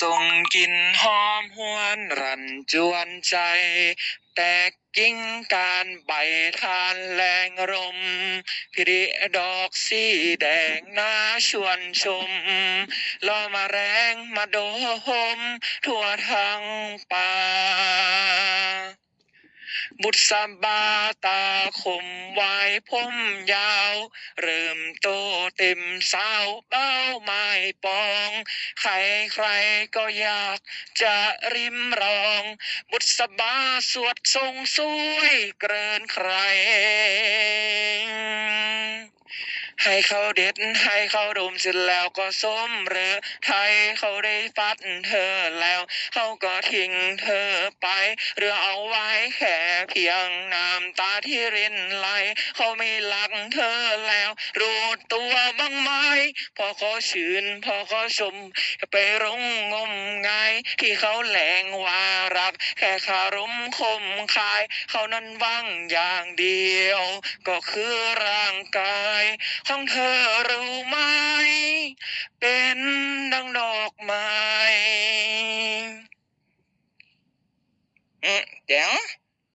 ส่งกลิ่นหอมหวนรันจวนใจ แตกกิ่งการใบทานแรงรมพิริดอกสีแดงน่าชวนชมล่อมาแรงมาโดมทั่วทั้งป่า บุตรสบาตาคมไว้ผมยาว เริ่มโตเต็มสาวเบ้าไม้ปอง ใครใครก็อยากจะริมรอง บุตรสบาสวดทรงสวยเกินใคร ให้เขาเด็ดให้เขาดมเสร็จแล้วก็สมเรือไทยเขาได้ฟัดเธอแล้วเขาก็ทิ้งเธอไปเรือเอาไว้แค่เพียงน้ำตาที่รินไหลเขาไม่รักเธอแล้วรู้ตัวบ้างไหมพอเขาชื่นพอเขาชมไปรงงม ที่เขาแหลงว่ารัก แค่คารมคมคาย เขานั้นว่างอย่างเดียว ก็คือร่างกายของเธอรู้ไหม เป็นดังดอกไม้เดี๋ยว